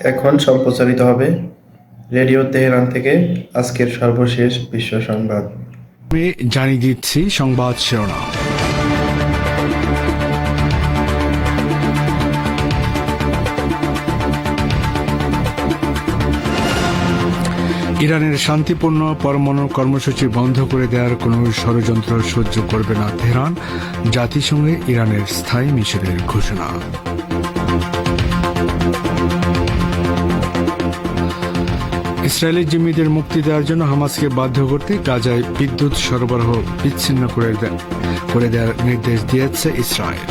এখন সম্প্রচারিত হবে রেডিও তেহরান থেকে আজকের সর্বশেষ বিশ্ব সংবাদ। জানিয়ে দিচ্ছি সংবাদ শিরোনাম। ইরানের শান্তিপূর্ণ পরমাণু কর্মসূচি বন্ধ করে দেওয়ার কোনো ষড়যন্ত্র সহ্য করবে না তেহরান, জাতিসংঘে ইরানের স্থায়ী মিশনের ঘোষণা। ইসরায়েলের জিম্মিদের মুক্তি দেওয়ার জন্য হামাসকে বাধ্য করতে গাজায় বিদ্যুৎ সরবরাহ বিচ্ছিন্ন করে করে দেওয়ার নির্দেশ দিয়েছে ইসরায়েল।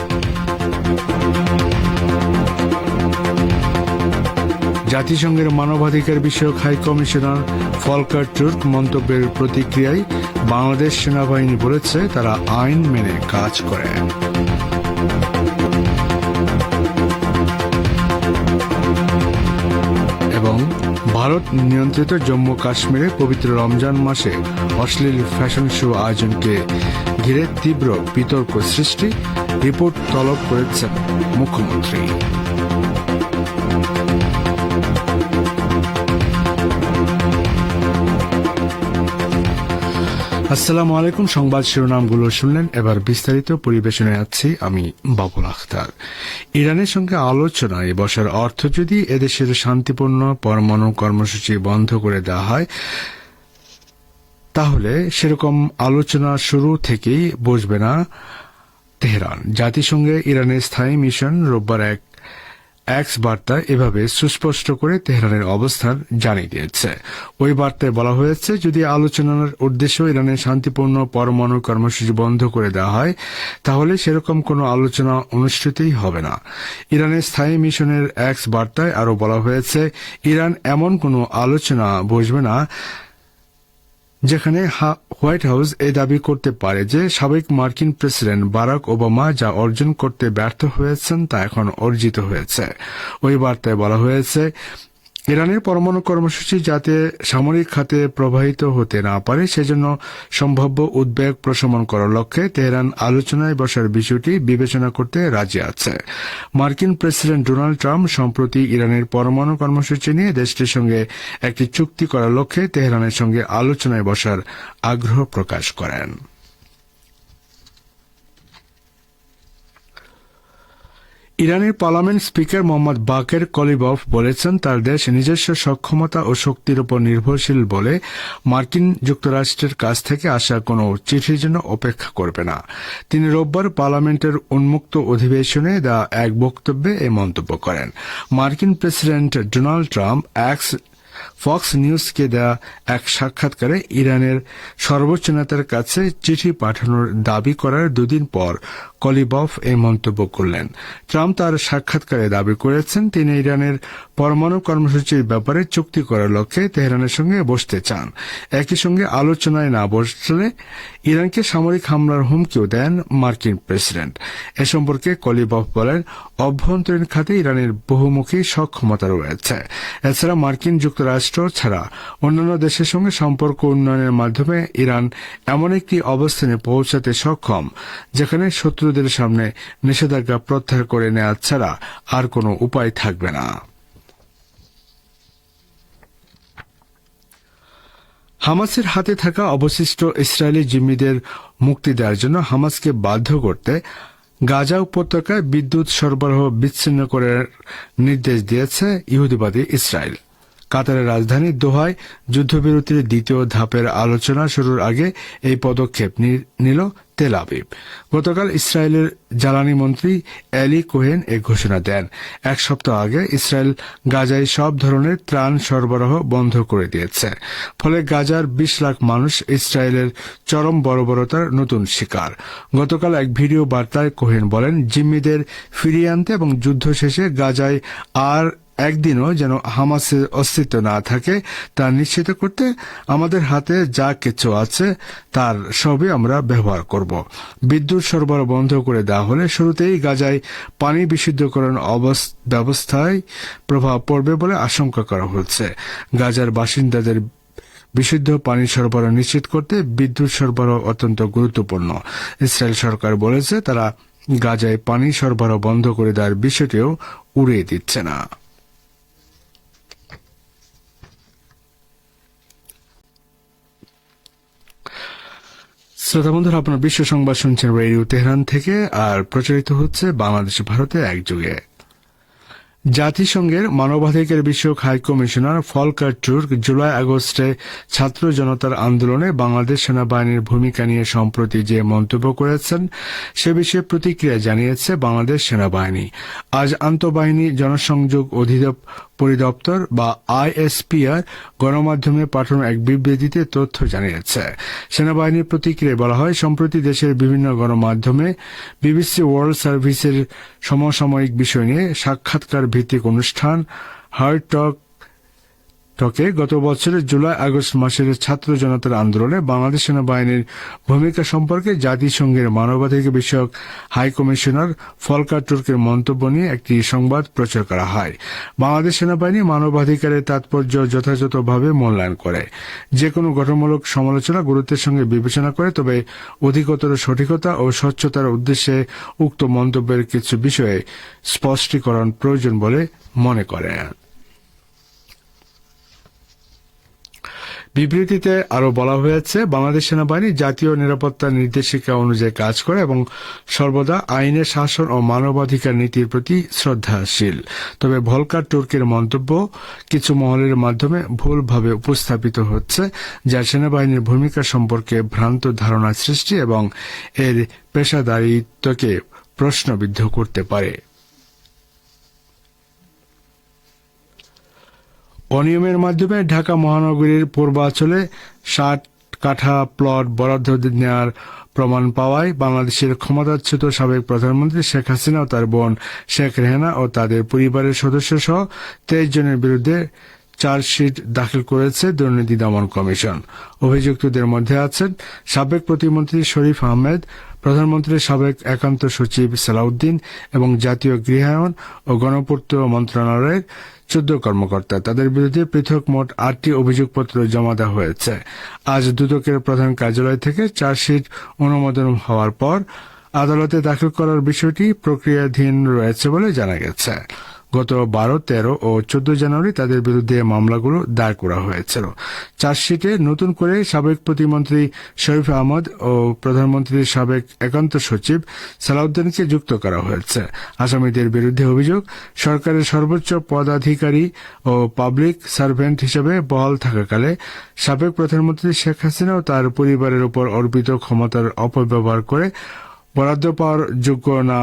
জাতিসংঘের মানবাধিকার বিষয়ক হাই কমিশনার ফলকার টুর্ক মন্তব্যের প্রতিক্রিয়ায় বাংলাদেশ সেনাবাহিনী বলেছে তারা আইন মেনে কাজ করে। ভারত নিয়ন্ত্রিত জম্মু কাশ্মীরে পবিত্র রমজান মাসে অশ্লীল ফ্যাশন শো আয়োজনকে ঘিরে তীব্র বিতর্ক সৃষ্টি, রিপোর্ট তলব করেছেন মুখ্যমন্ত্রী। আসসালামু আলাইকুম, সংবাদ শিরোনামগুলো শুনলেন। এবার বিস্তারিত পরিবেশনে আছি আমি বাবুল আখতার। ইরানের সঙ্গে আলোচনায় বসার অর্থ যদি এদেশের শান্তিপূর্ণ পরমাণু কর্মসূচি বন্ধ করে দেওয়া হয়, তাহলে সেরকম আলোচনা শুরু থেকেই বসবে না তেহরান। জাতিসংঘে ইরানের স্থায়ী মিশন রোববার এক এক্স বার্তা এভাবে সুস্পষ্ট করে তেহরানের অবস্থান জানিয়ে দিয়েছে। ওই বার্তায় বলা হয়েছে, যদি আলোচনার উদ্দেশ্য ইরানের শান্তিপূর্ণ পরমাণু কর্মসূচি বন্ধ করে দেওয়া হয়, তাহলে সেরকম কোনো আলোচনা অনুষ্ঠিতই হবে না। ইরানের স্থায়ী মিশনের এক্স বার্তায় আরও বলা হয়েছে, ইরান এমন কোনো আলোচনা বসবে না যেখানে হোয়াইট হাউস এ দাবি করতে পারে যে সাবেক মার্কিন প্রেসিডেন্ট বারাক ওবামা যা অর্জন করতে ব্যর্থ হয়েছেন তা এখন অর্জিত হয়েছে। ওই বার্তায় বলা হয়েছে ইরানের পরমাণু কর্মসূচি যাতে সামরিক খাতে প্রবাহিত হতে না পারে, সেজন্য সম্ভাব্য উদ্বেগ প্রশমন করার লক্ষ্যে তেহরান আলোচনায় বসার বিষয়টি বিবেচনা করতে রাজি আছে। মার্কিন প্রেসিডেন্ট ডোনাল্ড ট্রাম্প সম্প্রতি ইরানের পরমাণু কর্মসূচি নিয়ে দেশটির সঙ্গে একটি চুক্তি করার লক্ষ্যে তেহরানের সঙ্গে আলোচনায় বসার আগ্রহ প্রকাশ করেন। ইরানের parliament speaker Mohammad Bagher Ghalibaf বলেছেন, তার দেশ নিজস্ব সক্ষমতা ও শক্তির উপর নির্ভরশীল বলে মার্কিন যুক্তরাষ্ট্রের কাছ থেকে আসা কোনো চিঠির জন্য অপেক্ষা করবে না। তিনি রোববার পার্লামেন্টের উন্মুক্ত অধিবেশনে দেওয়া এক বক্তব্যে এই মন্তব্য করেন। মার্কিন president Donald Trump X Fox নিউজকে দেয়া এক সাক্ষাৎকারে ইরানের সর্বোচ্চ নেতার কাছে চিঠি পাঠানোর দাবি করার দুদিন পর কলিবফ এই মন্তব্য করলেন। ট্রাম্প তার সাক্ষাৎকারে দাবি করেছেন, তিনি ইরানের পরমাণু কর্মসূচির ব্যাপারে চুক্তি করার লক্ষ্যে তেহরানের সঙ্গে বসতে চান। একই সঙ্গে আলোচনায় না বসলে ইরানকে সামরিক হামলার হুমকিও দেন মার্কিন প্রেসিডেন্ট। এ সম্পর্কে কলিবফ বলেন, অভ্যন্তরীণ খাতে ইরানের বহুমুখী সক্ষমতা রয়েছে। এছাড়া মার্কিন যুক্তরাষ্ট্র ছাড়া অন্যান্য দেশের সঙ্গে সম্পর্ক উন্নয়নের মাধ্যমে ইরান এমন একটি অবস্থানে পৌঁছাতে সক্ষম, যেখানে শত্রুদের সামনে নিষেধাজ্ঞা প্রত্যাহার করে নেওয়া ছাড়া আর কোনো উপায় থাকবে না। হামাসের হাতে থাকা অবশিষ্ট ইসরায়েলি জিম্মিদের মুক্তি দেওয়ার জন্য হামাসকে বাধ্য করতে গাজা উপত্যকায় বিদ্যুৎ সরবরাহ বিচ্ছিন্ন করার নির্দেশ দিয়েছে ইহুদিবাদী ইসরায়েল। কাতারের রাজধানী দোহায় যুদ্ধবিরতির দ্বিতীয় ধাপের আলোচনা শুরুর আগে এই পদক্ষেপ নিল তেল আবিব। গতকাল ইসরায়েলের জ্বালানি মন্ত্রী এলি কোহেন এ ঘোষণা দেন। এক সপ্তাহ আগে ইসরায়েল গাজায় সব ধরনের ত্রাণ সরবরাহ বন্ধ করে দিয়েছে। ফলে গাজার বিশ লাখ মানুষ ইসরায়েলের চরম বর্বরতার নতুন শিকার। গতকাল এক ভিডিও বার্তায় কোহেন বলেন, জিম্মিদের ফিরিয়ে আনতে এবং যুদ্ধ শেষে গাজায় আর একদিনও যেন হামাসের অস্তিত্ব না থাকে, তা নিশ্চিত করতে আমাদের হাতে যা কিছু আছে, তার সবই আমরা ব্যবহার করব। বিদ্যুৎ সরবরাহ বন্ধ করে দেওয়া হলে শুরুতেই গাজায় পানি বিশুদ্ধকরণ ব্যবস্থায় প্রভাব পড়বে বলে আশঙ্কা করা হচ্ছে। গাজার বাসিন্দাদের বিশুদ্ধ পানি সরবরাহ নিশ্চিত করতে বিদ্যুৎ সরবরাহ অত্যন্ত গুরুত্বপূর্ণ। ইসরায়েল সরকার বলেছে, তারা গাজায় পানি সরবরাহ বন্ধ করে দেওয়ার বিষয়টিও উড়িয়ে দিচ্ছে না। শ্রোতা বন্ধুরা, আপনার বিশ্ব সংবাদ শুনছেন রেডিও তেহরান থেকে, আর প্রচারিত হচ্ছে বাংলাদেশ ভারতে একযোগে জাতিসংঘের মানবাধিকার বিষয়ক high commissioner Volker Turk July আগস্টে ছাত্র জনতার আন্দোলনে বাংলাদেশ সেনাবাহিনীর ভূমিকা নিয়ে সম্প্রতি যে মন্তব্য করেছেন, সে বিষয়ে প্রতিক্রিয়া জানিয়েছে বাংলাদেশ সেনাবাহিনী। আজ আন্তঃবাহিনী জনসংযোগ পরিদপ্তর বা আইএসপিআর গণমাধ্যমে পাঠানো এক বিবৃতিতে তথ্য জানিয়েছে। সেনাবাহিনীর প্রতিক্রিয়ায় বলা হয়, সম্প্রতি দেশের বিভিন্ন গণমাধ্যমে বিবিসি ওয়ার্ল্ড সার্ভিসের সমসাময়িক বিষয় নিয়ে সাক্ষাৎকার ভিত্তিক অনুষ্ঠান হার্ট টক টকে গত বছরের জুলাই আগস্ট মাসের ছাত্র জনতার আন্দোলনে বাংলাদেশ সেনাবাহিনীর ভূমিকা সম্পর্কে জাতিসংঘের মানবাধিকার বিষয়ক হাই কমিশনার ফলকার তুর্কের মন্তব্য নিয়ে একটি সংবাদ প্রচার করা হয়। বাংলাদেশ সেনাবাহিনী মানবাধিকারের তাৎপর্য যথাযথভাবে মূল্যায়ন করে। যে কোনো গঠনমূলক সমালোচনা গুরুত্বের সঙ্গে বিবেচনা করে, তবে অধিকতর সঠিকতা ও স্বচ্ছতার উদ্দেশ্যে উক্ত মন্তব্যের কিছু বিষয়ে স্পষ্টীকরণ প্রয়োজন বলে মনে করে বিবৃতিতে আরও বলা হয়েছে, বাংলাদেশ সেনাবাহিনী জাতীয় নিরাপত্তা নির্দেশিকা অনুযায়ী কাজ করে এবং সর্বদা আইনের শাসন ও মানবাধিকার নীতির প্রতি শ্রদ্ধাশীল। তবে ভলকার তুর্কের মন্তব্য কিছু মহলের মাধ্যমে ভুলভাবে উপস্থাপিত হচ্ছে, যা সেনাবাহিনীর ভূমিকা সম্পর্কে ভ্রান্ত ধারণা সৃষ্টি এবং এর পেশাদারিত্বকে প্রশ্নবিদ্ধ করতে পারে। অনিয়মের মাধ্যমে ঢাকা মহানগরীর পূর্বাঞ্চলে ষাট কাঠা প্লট বরাদ্দ নেওয়ার প্রমাণ পাওয়ায় বাংলাদেশের ক্ষমতাচ্যুত সাবেক প্রধানমন্ত্রী শেখ হাসিনা ও তার বোন শেখ রেহানা ও তাদের পরিবারের সদস্য সহ তেইশ জনের বিরুদ্ধে চার্জশিট দাখিল করেছে দুর্নীতি দমন কমিশন। অভিযুক্তদের মধ্যে আছেন সাবেক প্রতিমন্ত্রী শরীফ আহমেদ প্রধানমন্ত্রীর সাবেক একান্ত সচিব সালাউদ্দিন এবং জাতীয় গৃহায়ন ও গণপূর্ত মন্ত্রণালয়ের চোদ্দ কর্মকর্তা। তাদের বিরুদ্ধে পৃথক মোট আটটি অভিযোগপত্র জমা দেওয়া হয়েছে। আজ দুদকের প্রধান কার্যালয় থেকে চার্জশিট অনুমোদন হওয়ার পর আদালতে দাখিল করার বিষয়টি প্রক্রিয়াধীন রয়েছে বলে জানা গেছে। গত বারো, তেরো ও চোদ্দ জানুয়ারি তাদের বিরুদ্ধে মামলাগুলো দায়ের করা হয়েছিল। চার্জশিটে নতুন করে সাবেক প্রতিমন্ত্রী শরীফ আহমদ ও প্রধানমন্ত্রীর সাবেক একান্ত সচিব সালাউদ্দিনকে যুক্ত করা হয়েছে। আসামিদের বিরুদ্ধে অভিযোগ, সরকারের সর্বোচ্চ পদাধিকারী ও পাবলিক সার্ভেন্ট হিসেবে বহাল থাকাকালে সাবেক প্রধানমন্ত্রী শেখ হাসিনা ও তার পরিবারের উপর অর্পিত ক্ষমতার অপব্যবহার করে বরাদ্দ পাওয়ার যোগ্য না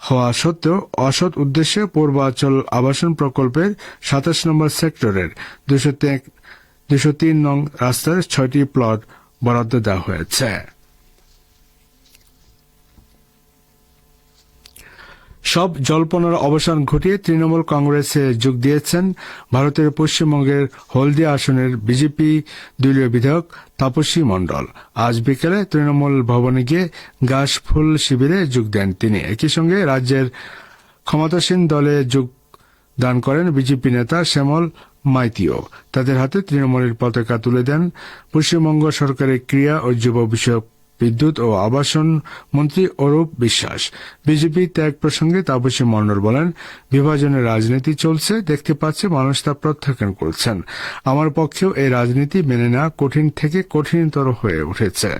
হওয়া সত্ত্বেও অসৎ উদ্দেশ্যে পূর্বাঞ্চল আবাসন প্রকল্পের সাতাশ নম্বর সেক্টরের দুশো তিন নং রাস্তার ছয়টি প্লট বরাদ্দ দেওয়া হয়েছে। সব জল্পনার অবসান ঘটিয়ে তৃণমূল কংগ্রেসে যোগ দিয়েছেন ভারতের পশ্চিমবঙ্গের হলদিয়া আসনের বিজেপি দলীয় বিধায়ক তাপসী মণ্ডল। আজ বিকেলে তৃণমূল ভবনে গিয়ে গাছ ফুল শিবিরে যোগ দেন তিনি। একই সঙ্গে রাজ্যের ক্ষমতাসীন দলে যোগ দান করেন বিজেপি নেতা শ্যামল মাইতিও। তাদের হাতে তৃণমূলের পতাকা তুলে দেন পশ্চিমবঙ্গ সরকারের ক্রিয়া ও যুব বিষয়ক বিদ্যুৎ ও আবাসন মন্ত্রী অরূপ বিশ্বাস। বিজেপি ত্যাগ প্রসঙ্গে তাপসী মন্ডল বলেন বিভাজনের রাজনীতি চলছে, দেখতে পাচ্ছে মানুষ তা প্রত্যাখ্যান করছেন। আমার পক্ষেও এই রাজনীতি মেনে নেওয়া কঠিন থেকে কঠিনতর হয়ে উঠেছে।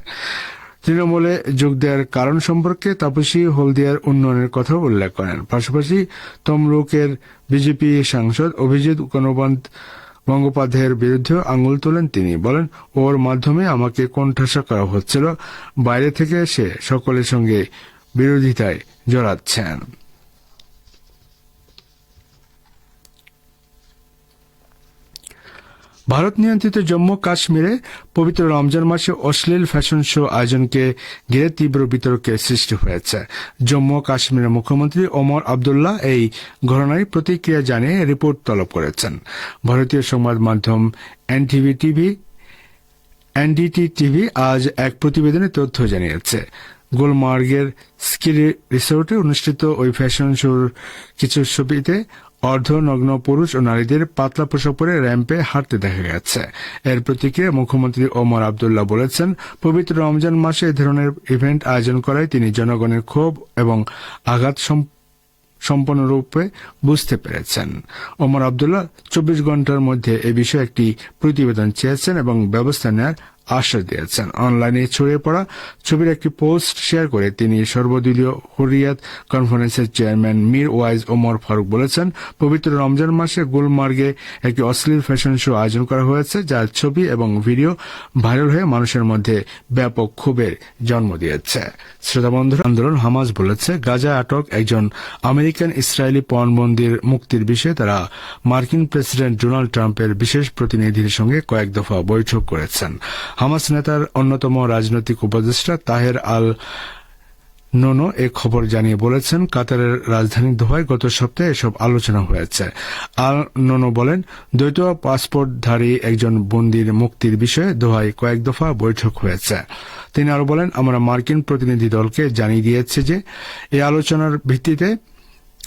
তৃণমূলে যোগ দেওয়ার কারণ সম্পর্কে তাপসী হলদিয়ার উন্নয়নের কথা উল্লেখ করেন। পাশাপাশি তমলুকের বিজেপি সাংসদ অভিজিৎ গণবন্ত গঙ্গোপাধ্যায়ের বিরুদ্ধে আঙুল তোলেন তিনি। বলেন, ওর মাধ্যমে আমাকে কোণঠাসা করা হচ্ছিল। বাইরে থেকে এসে সকলের সঙ্গে বিরোধিতায় জড়াচ্ছেন। ভারত নিয়ন্ত্রিত জম্মু কাশ্মীরে পবিত্র রমজান মাসে অশ্লীল ফ্যাশন শো আয়োজনকে ঘিরে তীব্র বিতর্কের সৃষ্টি হয়েছে। জম্মু কাশ্মীরের মুখ্যমন্ত্রী ওমর আবদুল্লাহ এই ঘটনায় প্রতিক্রিয়া জানিয়ে রিপোর্ট তলব করেছেন। ভারতীয় সংবাদ মাধ্যম এনটিভি টিভি, এনডিটি টিভি আজ এক প্রতিবেদনে তথ্য জানিয়েছে। গুলমার্গের স্কি রিসোর্টে অনুষ্ঠিত ওই ফ্যাশন শোর কিছু ছবিতে অর্ধনগ্ন পুরুষ ও নারীদের পাতলা পোশাক পরে র্যাম্পে হাঁটতে দেখা গেছে। এর প্রতিক্রিয়া মুখ্যমন্ত্রী ওমর আবদুল্লাহ বলেছেন, পবিত্র রমজান মাসে এ ধরনের ইভেন্ট আয়োজন করায় তিনি জনগণের ক্ষোভ এবং আঘাত সম্পূর্ণরূপে বুঝতে পেরেছেন। ওমর আবদুল্লাহ চব্বিশ ঘণ্টার মধ্যে এ বিষয়ে একটি প্রতিবেদন চেয়েছেন এবং ব্যবস্থা নেওয়ার আশ্বাস দিয়েছেন। অনলাইনে ছড়িয়ে পড়া ছবির একটি পোস্ট শেয়ার করে তিনি সর্বদলীয় হুরিয়াত কনফারেন্সের চেয়ারম্যান মীর ওয়াইজ ওমর ফারুক বলেছেন, পবিত্র রমজান মাসে গুলমার্গে একটি অশ্লীল ফ্যাশন শো আয়োজন করা হয়েছে, যার ছবি এবং ভিডিও ভাইরাল হয়ে মানুষের মধ্যে ব্যাপক ক্ষোভের জন্ম দিয়েছে। শ্রোতা বন্ধুরা আন্দোলন হামাজ বলেছে গাজা আটক একজন আমেরিকান ইসরায়েলি পণবন্দির মুক্তির বিষয়ে তারা মার্কিন প্রেসিডেন্ট ডোনাল্ড ট্রাম্পের বিশেষ প্রতিনিধির সঙ্গে কয়েক দফা বৈঠক করেছেন। হামাস নেতার অন্যতম রাজনৈতিক উপদেষ্টা তাহের আল নোনো এ খবর জানিয়ে বলেছেন, কাতারের রাজধানী দোহায় গত সপ্তাহে এসব আলোচনা হয়েছে। আল নোনো বলেন, দ্বৈত পাসপোর্টধারী একজন বন্দির মুক্তির বিষয়ে দোহায় কয়েক দফা বৈঠক হয়েছে। তিনি আরও বলেন, আমরা মার্কিন প্রতিনিধি দলকে জানিয়ে দিয়েছে যে, এই আলোচনার ভিত্তিতে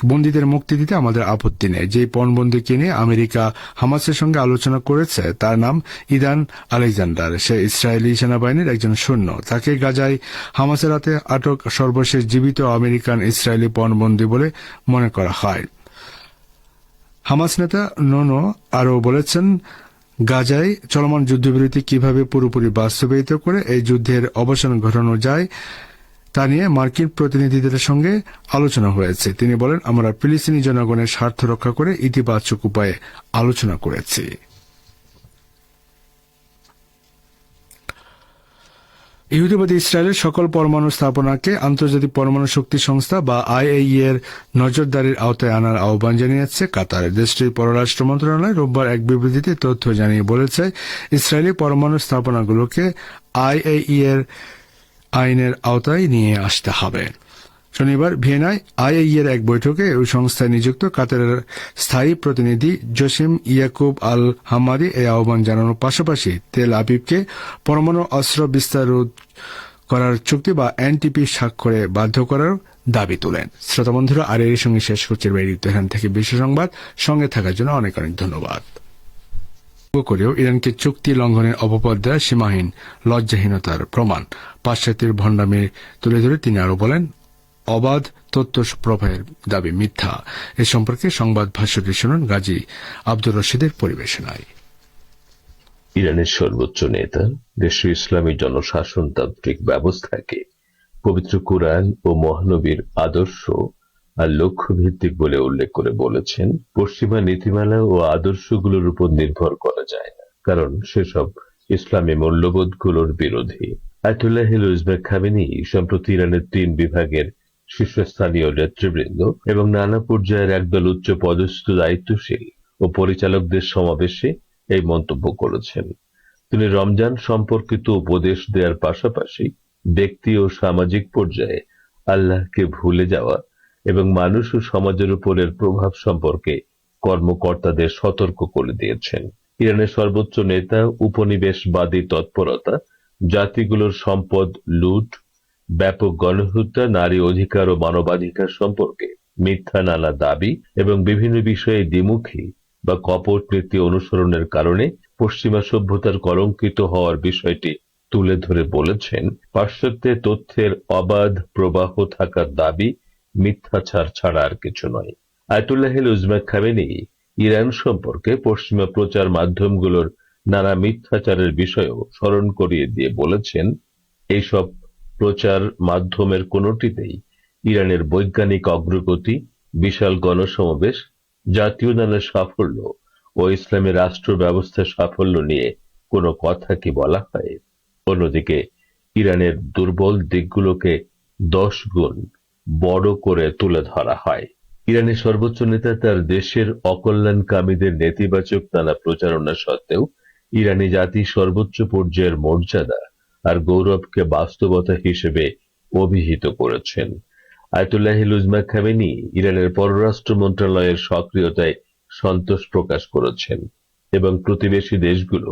বন্দীদের মুক্তি দিতে আমাদের আপত্তি নেই। যে পণবন্দিকে নিয়ে আমেরিকা হামাসের সঙ্গে আলোচনা করেছে, তার নাম ইদান আলেকজান্ডার। সে ইসরায়েলি সেনাবাহিনীর একজন সৈন্য। তাকে গাজায় হামাসের হাতে আটক সর্বশেষ জীবিত আমেরিকান ইসরায়েলি পণবন্দী বলে মনে করা হয়। হামাস নেতা নোনো আরও বলেছেন, গাজায় চলমান যুদ্ধবিরতি কীভাবে পুরোপুরি বাস্তবায়িত করে এই যুদ্ধের অবসান ঘটানো যায় তা নিয়ে মার্কিন প্রতিনিধিদের সঙ্গে আলোচনা হয়েছে। তিনি বলেন, আমরা ফিলিস্তিনি জনগণের স্বার্থ রক্ষা করে ইতিবাচক উপায়ে আলোচনা করেছি। ইহুদিবাদী ইসরায়েলের সকল পরমাণু স্থাপনাকে আন্তর্জাতিক পরমাণু শক্তি সংস্থা বা আইএই এর নজরদারির আওতায় আনার আহ্বান জানিয়েছে কাতার। দেশটির পররাষ্ট্র মন্ত্রণালয় রোববার এক বিবৃতিতে তথ্য জানিয়ে বলেছে, ইসরায়েলি পরমাণু স্থাপনাগুলোকে আইএই এর আইনের আওতায় নিয়ে আসতে হবে। শনিবার ভিয়েনায় আইএই এর এক বৈঠকে ওই সংস্থায় নিযুক্ত কাতারের স্থায়ী প্রতিনিধি জসিম ইয়াকুব আল হামারি এই আহ্বান জানানোর পাশাপাশি তেল আবিবকে পরমাণু অস্ত্র বিস্তার করার চুক্তি বা এনটিপি স্বাক্ষরে বাধ্য করার দাবি তোলেন। শ্রোতা বন্ধুরা, আর এর সঙ্গে শেষ করছে তেহরান থেকে বিশ্ব সংবাদ। সঙ্গে থাকার জন্য অনেক অনেক ধন্যবাদ। করেও ইরানকে চুক্তি লঙ্ঘনের দেওয়া সীমাহীন লজ্জাহীনতার প্রমাণ। পাশ্চাত্যের ভণ্ডামি তুলে ধরে তিনি আরও বলেন, অবাধ তথ্য প্রবাহের দাবি মিথ্যা। এ সম্পর্কে সংবাদ ভাষ্যটি শুনুন গাজী আব্দুর রশিদের পরিবেশনায়। ইরানের সর্বোচ্চ নেতা দেশের ইসলামী জনশাসনতান্ত্রিক ব্যবস্থাকে পবিত্র কোরআন ও মহানবীর আদর্শ আর লক্ষ্য ভিত্তিক বলে উল্লেখ করে বলেছেন, পশ্চিমা নীতিমালা ও আদর্শগুলোর উপর নির্ভর করা যায় না, কারণ সেসব ইসলামী মূল্যবোধগুলোর বিরোধী। আয়তুল্লাহ উজবেক খামেনি সম্প্রতি ইরানের তিন বিভাগের শীর্ষস্থানীয় নেতৃবৃন্দ এবং নানা পর্যায়ের একদল উচ্চ পদস্থ দায়িত্বশীল ও পরিচালকদের সমাবেশে এই মন্তব্য করেছেন। তিনি রমজান সম্পর্কিত উপদেশ দেওয়ার পাশাপাশি ব্যক্তি ও সামাজিক পর্যায়ে আল্লাহকে ভুলে যাওয়া এবং মানুষ ও সমাজের উপরের প্রভাব সম্পর্কে কর্মকর্তাদের সতর্ক করে দিয়েছেন। ইরানের সর্বোচ্চ নেতা, উপনিবেশবাদী তৎপরতা, জাতিগুলোর সম্পদ, লুট, ব্যাপক গণহত্যা, নারী অধিকার ও মানবাধিকার সম্পর্কে মিথ্যা নানা দাবি এবং বিভিন্ন বিষয়ে দ্বিমুখী বা কপট নীতি অনুসরণের কারণে পশ্চিমা সভ্যতার কলঙ্কিত হওয়ার বিষয়টি তুলে ধরে বলেছেন। পাশ্চাত্যে তথ্যের অবাধ প্রবাহ থাকার দাবি মিথ্যাচার ছাড়া আর কিছু নয়। আয়তুল্লাহ উজমাক খামেনি ইরান সম্পর্কে পশ্চিমা প্রচার মাধ্যমগুলোর নানা মিথ্যাচারের বিষয়েও স্মরণ করিয়ে দিয়ে বলেছেন, এইসব প্রচার মাধ্যমের কোনোটিতেই ইরানের বৈজ্ঞানিক অগ্রগতি, বিশাল গণসমাবেশ, জাতীয় নানা সাফল্য ও ইসলামী রাষ্ট্র ব্যবস্থার সাফল্য নিয়ে কোনো কথা কি বলা হয়? অন্যদিকে ইরানের দুর্বল দিকগুলোকে দশ গুণ বড় করে তুলে ধরা হয়। ইরানের সর্বোচ্চ নেতা তার দেশের অকল্যাণকামীদের নেতিবাচক নানা প্রচারণা সত্ত্বেও ইরানি জাতি সর্বোচ্চ পর্যায়ের মর্যাদা আর গৌরবকে বাস্তবতা হিসেবে অভিহিত করেছেন। আয়তুল্লাহ লুজমা খামেনি ইরানের পররাষ্ট্র মন্ত্রণালয়ের সক্রিয়তায় সন্তোষ প্রকাশ করেছেন এবং প্রতিবেশী দেশগুলো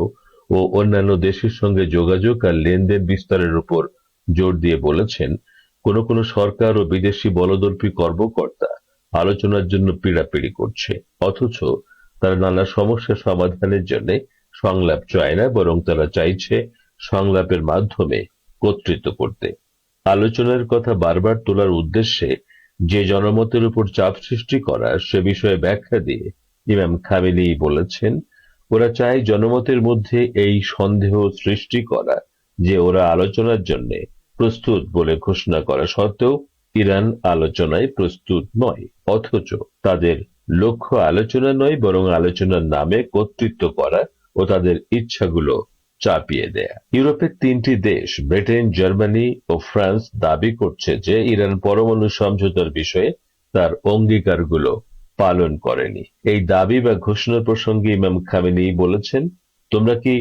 ও অন্যান্য দেশের সঙ্গে যোগাযোগ আর লেনদেন বিস্তারের উপর জোর দিয়ে বলেছেন কোন কোন সরকার ও বিদেশি বলদর্পী কর্মকর্তা আলোচনার জন্য পীড়াপিড়ি করছে। অথচ তারা নানা সমস্যা সমাধানের জন্য সংলাপ চায় না, বরং তারা চাইছে সংলাপের মাধ্যমে কর্তৃত্ব করতে। আলোচনার কথা বারবার তোলার উদ্দেশ্যে যে জনমতের উপর চাপ সৃষ্টি করা, সে বিষয়ে ব্যাখ্যা দিয়ে ইমাম খামেনি বলেছেন, ওরা চায় জনমতের মধ্যে এই সন্দেহ সৃষ্টি করা যে ওরা আলোচনার জন্য প্রস্তুত বলে ঘোষণা করা সত্ত্বেও ইরান আলোচনায় প্রস্তুত নয়, অথচ তাদের লক্ষ্য আলোচনা নয়, বরং আলোচনার নামে কর্তৃত্ব করা ও তাদের ইচ্ছাগুলো চাপিয়ে দেয়া। ইউরোপের তিনটি দেশ, ব্রিটেন, জার্মানি ও ফ্রান্স, দাবি করছে যে ইরান পরমাণু সমঝোতার বিষয়ে তার অঙ্গীকারগুলো পালন করেনি। এই দাবি বা ঘোষণা প্রসঙ্গে ইমাম খামেনি বলেছেন, তোমরা কি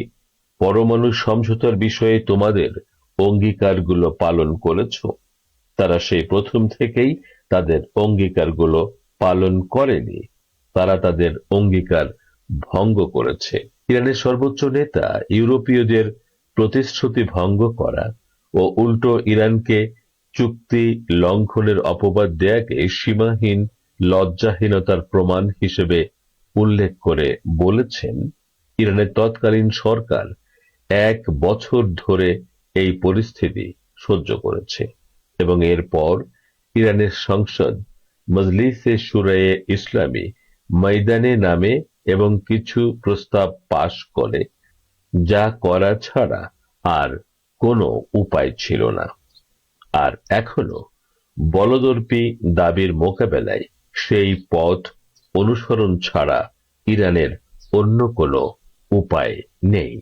পরমাণু সমঝোতার বিষয়ে তোমাদের অঙ্গীকারগুলো পালন করেছ। তারা সেই প্রথম থেকেই তাদের অঙ্গীকারগুলো পালন করেনি। তারা তাদের অঙ্গীকার ভঙ্গ করেছে। ইরানের সর্বোচ্চ নেতা ইউরোপীয়দের প্রতিশ্রুতি ভঙ্গ করা ও উল্টো ইরানকে চুক্তি লঙ্ঘনের অপবাদ দেয়াকে সীমাহীন লজ্জাহীনতার প্রমাণ হিসেবে উল্লেখ করে বলেছেন। ইরানের তৎকালীন সরকার এক বছর ধরে এই পরিস্থিতি সহ্য করেছে। এবং এরপর ইরানের সংসদ মজলিসে সুরায়ে ইসলামী ময়দানে নামে এবং কিছু প্রস্তাব পাশ করে। যা করা ছাড়া আর কোনো উপায় ছিল না। আর এখনও বলদর্পী দাবির মোকাবেলায় সেই পথ অনুসরণ ছাড়া ইরানের অন্য কোনো উপায় নেই।